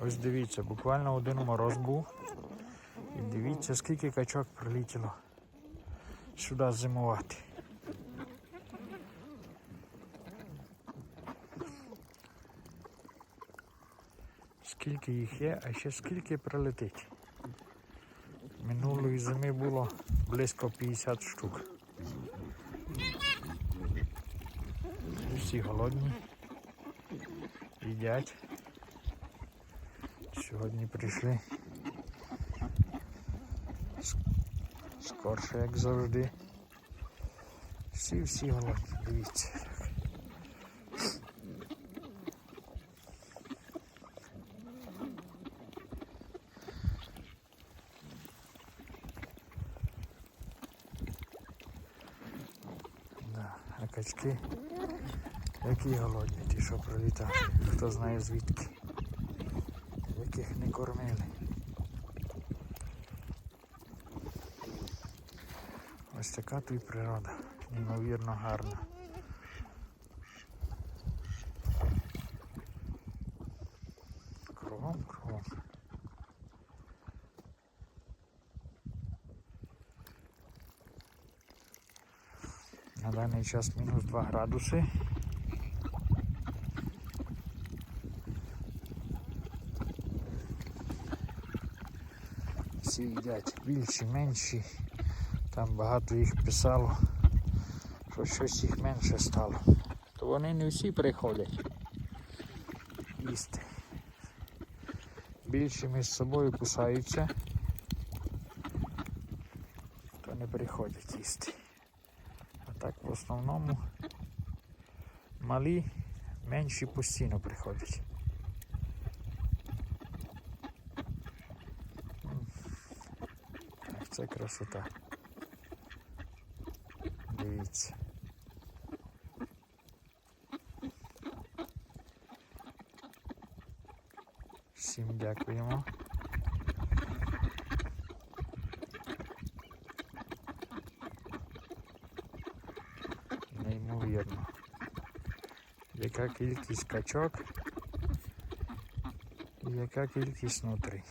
Ось дивіться, буквально один мороз був. І дивіться, скільки качок прилетіло сюди зимувати. Скільки їх є, а ще скільки прилетить. Минулої зими було близько 50 штук. Всі голодні. Їдять. Сьогодні прийшли. Скорше, як завжди. Всі всі голодні, дивіться. Да, а качки які голодні, ті, що прилітали. Хто знає звідки. Яких не кормили. Ось така й природа. Неймовірно гарна. Кругом, кругом. На даний час мінус 2 градуси. Всі їдять більші, менші. Там багато їх писало, що щось їх менше стало. То вони не всі приходять їсти. Більші між собою кусаються, то не приходять їсти. А так в основному малі, менші постійно приходять. Це красота. Дивіться. Всім дякуємо. Неймовірно. Яка кількість качок і яка кількість нутрій.